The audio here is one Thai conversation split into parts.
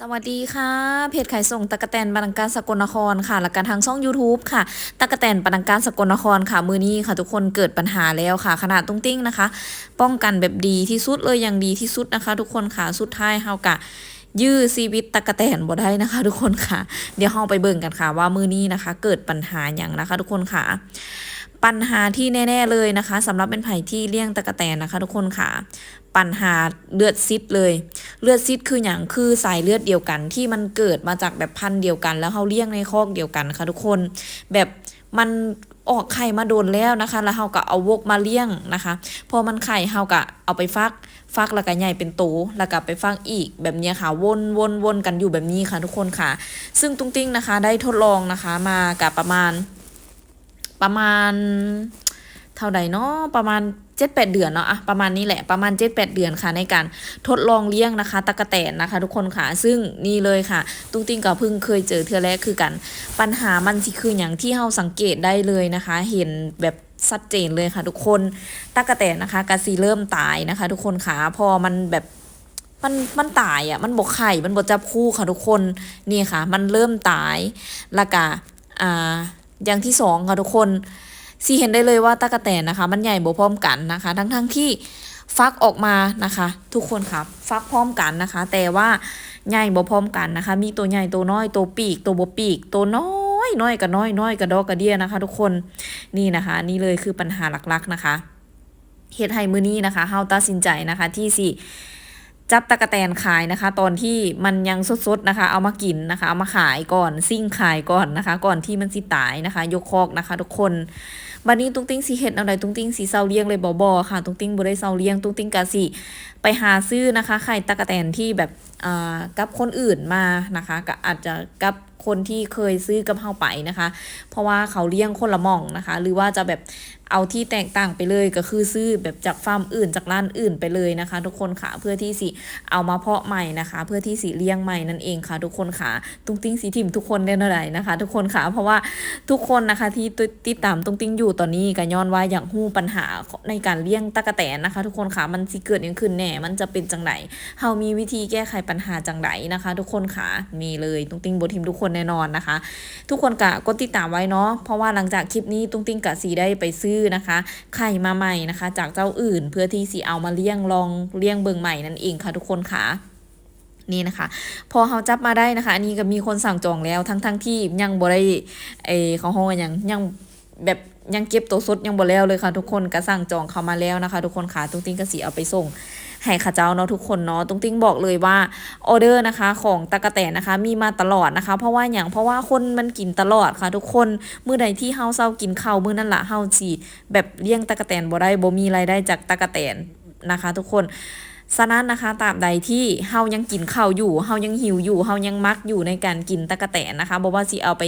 สวัสดีค่ะ เพจขายส่งตะกะแตนปนังการสกลนครค่ะและการทางช่อง YouTube ค่ะตะกะแตนปนังการสกลนครค่ะ มือนี้ค่ะ ทุกคนเกิดปัญหาแล้วค่ะ ขนาดตุ้งติ้งนะคะ ป้องกันแบบดีที่สุดเลยอย่างดีที่สุดนะคะ ทุกคนค่ะสุดท้ายเฮากะ ยื้อชีวิตตะกะแตนบ่ได้นะคะ ทุกคนค่ะ เดี๋ยวเฮาไปเบิ่งกันค่ะ ว่ามือนี้นะคะ เกิดปัญหาอย่างนะคะ ทุกคนค่ะ ปัญหาที่แน่ ๆเลยนะคะสำหรับเป็นไผ่ที่เลี้ยงตะกะแตนนะคะ ทุกคนค่ะ ปัญหาเลือดซิดเลย เลือดซิดคืออย่างคือสายเลือดเดียวกัน ที่มันเกิดมาจากแบบพันธุ์เดียวกัน แล้วเขาเลี้ยงในคอกเดียวกันค่ะทุกคน แบบมันออกไข่มาโดนแล้วนะคะ แล้วเขาก็เอาวกมาเลี้ยงนะคะ พอมันไข่เขาก็เอาไปฟัก ฟักแล้วก็ใหญ่เป็นโตแล้วก็ไปฟักอีกแบบนี้ค่ะ วนวนวนกันอยู่แบบนี้ค่ะทุกคนค่ะ ซึ่งตุ้งติ้งนะคะ ได้ทดลองนะคะ มากับประมาณ ประมาณ เท่าใดเนาะประมาณ เจ็ดแปดเดือนเนาะอะประมาณนี้แหละประมาณเจ็ดแปดเดือนค่ะในการทดลองเลี้ยงนะคะตะกะแตนนะคะ ทุกคนค่ะ ซึ่งนี่เลยค่ะ ตุ้งติ้งก็เพิ่งเคยเจอเทือแรกคือกัน ปัญหามันสิคืออย่างที่เราสังเกตได้เลยนะคะ เห็นแบบชัดเจนเลยค่ะ ทุกคนตะกะแตนนะคะกะซีเริ่มตายนะคะ ทุกคนค่ะพอมันแบบมันมันตายอะมันบกไข่มันบกจับคู่ค่ะทุกคนนี่ค่ะ มันเริ่มตายล้วก็อ่าอย่างที่สองค่ะทุกคน สีเห็นได้เลยว่าตะกะแตนนะคะ มันใหญ่บ่พร้อมกันนะคะ ทั้งทั้งๆที่ฟักออกมานะคะ ทุกคนครับฟักพร้อมกันนะคะ แต่ว่าใหญ่บ่พร้อมกันนะคะ มีตัวใหญ่ตัวน้อยตัวปีก ตัวบ่ปีก ตัวน้อยน้อยกับน้อยน้อยกับดอกกระเดียนะคะ ทุกคนนี่นะคะ นี่เลยคือปัญหาหลักๆนะคะเฮ็ดให้มือนี้นะคะเฮาตัดสินใจนะคะที่สิจับตะกะแตนขายนะคะ ตอนที่มันยังสดๆนะคะ เอามากินนะคะ เอามาขายก่อนซิ่งขายก่อนนะคะ ก่อนที่มันสิตายนะคะ ยกคอกนะคะ ทุกคน บัดนี้ตุ้งติ้งสีเห็ดเอาใดตุ้งติ้งสีเซาเลี้ยงเลยบอบอค่ะ ตุ้งติ้งบ่ได้เซาเลี้ยงตุ้งติ้งกะสิไปหาซื้อนะคะ ไข่ตะกะแตนที่แบบอ่ากับคนอื่นมานะคะก็อาจจะกับคนที่เคยซื้อกับเฮาไปนะคะ เพราะว่าเขาเลี้ยงคนละม่องนะคะ หรือว่าจะแบบเอาที่แตกต่างไปเลยก็คือซื้อแบบจากฟาร์มอื่นจากร้านอื่นไปเลยนะคะ ทุกคนค่ะเพื่อที่สิเอามาเพาะใหม่นะคะ เพื่อที่สิเลี้ยงใหม่นั่นเองค่ะ ทุกคนค่ะตุ้งติ้งสีทิมทุกคนได้เท่าไหร่นะคะ ทุกคนค่ะเพราะว่าทุกคนนะคะที่ติดตามตุ้งติ้งอยู่ตอนนี้ก็ย้อนว่าอย่างหู้ปัญหาในการเลี้ยงตะกะแตนนะคะ ทุกคนค่ะมันสิเกิดย่างขึ้นแน่มันจะเป็นจังไดเฮามีวิธีแก้ไขปัญหาจังไดนะคะ ทุกคนค่ะมีเลยตุ้งติ้งบทิมทุกคนแน่นอนนะคะ ทุกคนกะกดติดตามไว้เนาะเพราะว่าหลังจากคลิปนี้ตุ้งติ้งกะสีได้ไปซื้อนะคะ ไข่มาใหม่นะคะ จากเจ้าอื่นเพื่อที่สีเอามาเลี้ยงลองเลี้ยงเบิงใหม่นั่นเองค่ะ ทุกคนค่ะนี่นะคะ พอเขาจับมาได้นะคะ อันนี้ก็มีคนสั่งจองแล้วทั้งทั้งๆที่ยังบ่ได้เอเขาห้องยังยัง แบบยังเก็บตัวสดยังบ่แล้วเลยค่ะทุกคนก็สั่งจองเข้ามาแล้วนะคะ ทุกคนค่ะตุ้งติ้งก็สีเอาไปส่งให้ข้าเจ้าเนาะทุกคนเนาะตุ้งติ้งบอกเลยว่าออเดอร์นะคะ ของตะกะแตนนะคะ มีมาตลอดนะคะ เพราะว่าอย่างเพราะว่าคนมันกินตลอดค่ะ ทุกคนมื้อใดที่เฮาเศร้ากินข้าวมื้อนั้นละเฮาสิแบบเลี้ยงตะกะแตนบ่ได้บ่มีรายได้จากตะกะแตนนะคะ ทุกคน ฉะนั้นนะคะตาบใดที่เฮายังกินข้าวอยู่เฮายังหิวอยู่เฮายังมักอยู่ในการกินตะกะแตนนะคะบ่ว่าสิเอาไป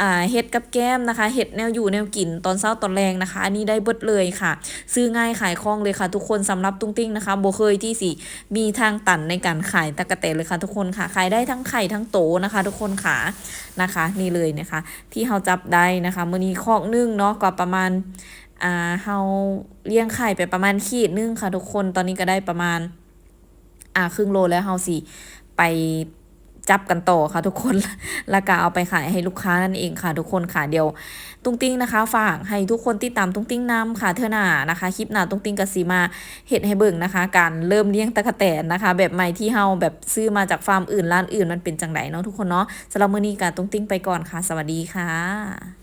อ่าเฮ็ดกับแก้มนะคะเฮ็ดแนวอยู่แนวกินตอนเช้าตอนแรงนะคะ อันนี้ได้เบิดเลยค่ะ ซื้อง่ายขายคล่องเลยค่ะ ทุกคนสำหรับตุ้งติ้งนะคะโบเคยที่สิมีทางตันในการขายตะกะแตนเลยค่ะ ทุกคนค่ะขายได้ทั้งไข่ทั้งโตนะคะ ทุกคนค่ะนะคะ นี่เลยนะคะ ที่เฮาจับได้นะคะมื้อนี้คอกนึงเนาะก็ประมาณ อ่าเฮาเลี้ยงไข่ไปประมาณขีดนึงค่ะทุกคนตอนนี้ก็ได้ประมาณ อ่าครึ่งโลแล้วเฮาสิไปจับกันต่อค่ะทุกคนแล้วก็เอาไปขายให้ลูกค้านั่นเองค่ะทุกคนค่ะเดี๋ยวตุ้งติ้งนะคะฝากให้ทุกคนติดตามตุ้งติ้งน้ำค่ะเธอหน้านะคะคลิปหน้าตุ้งติ้งกับสีมาเห็ดให้เบิ่งนะคะ การเริ่มเลี้ยงตะกะแตนนะคะ แบบใหม่ที่เฮาแบบซื้อมาจากฟาร์มอื่นร้านอื่นมันเป็นจังไดเนาะทุกคนเนาะสำหรับมื้อนี้ก็ตุ้งติ้งไปก่อนค่ะ สวัสดีค่ะ